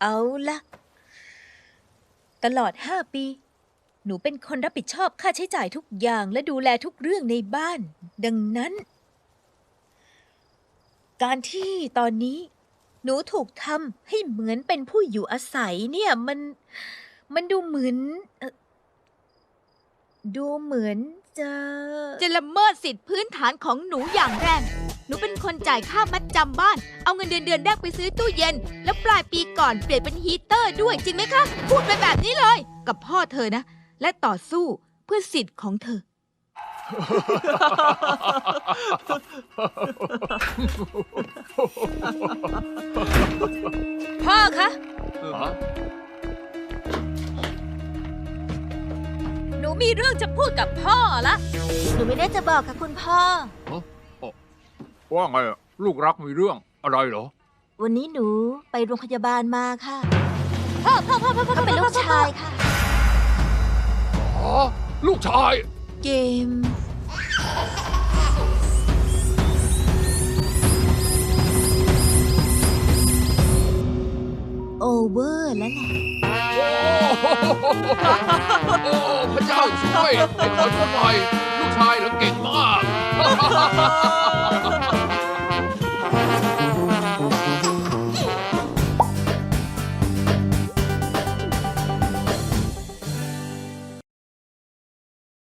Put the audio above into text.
เอาละตลอดห้าปี หนูเป็นคนรับผิดชอบค่าใช้จ่ายทุกอย่างและดูแลทุกเรื่องในบ้าน ดังนั้น การที่ตอนนี้ หนูถูกทำให้เหมือนเป็นผู้อยู่อาศัยเนี่ยมันมันดูเหมือนดูเหมือนจะ จะละเมิดสิทธิพื้นฐานของหนูอย่างแรง นูเป็นคนจ่ายค่ามัดจำบ้าน เอาเงินเดือนเดือนแรกไปซื้อตู้เย็น แล้วปลายปีก่อนเปลี่ยนเป็นฮีเตอร์ด้วยจริงไหมคะ พูดไปแบบนี้เลย กับพ่อเธอนะ และต่อสู้เพื่อสิทธิ์ของเธอ พ่อคะ ฮะหนูมีเรื่องจะพูดกับพ่อละ หนูไม่ได้จะบอกค่ะคุณพ่อ ว่าไงอะลูกรักมีเรื่องอะไรเหรอ วันนี้หนูไปโรงพยาบาลมาค่ะพ่อพ่อพ่อพ่อพ่อเป็นลูกชายค่ะ อ๋อ ลูกชาย เกม โอเวอร์แล้วแหละโอ้พระเจ้าช่วยไอ้คนคนใหม่ลูกชายเหรอเก่งมาก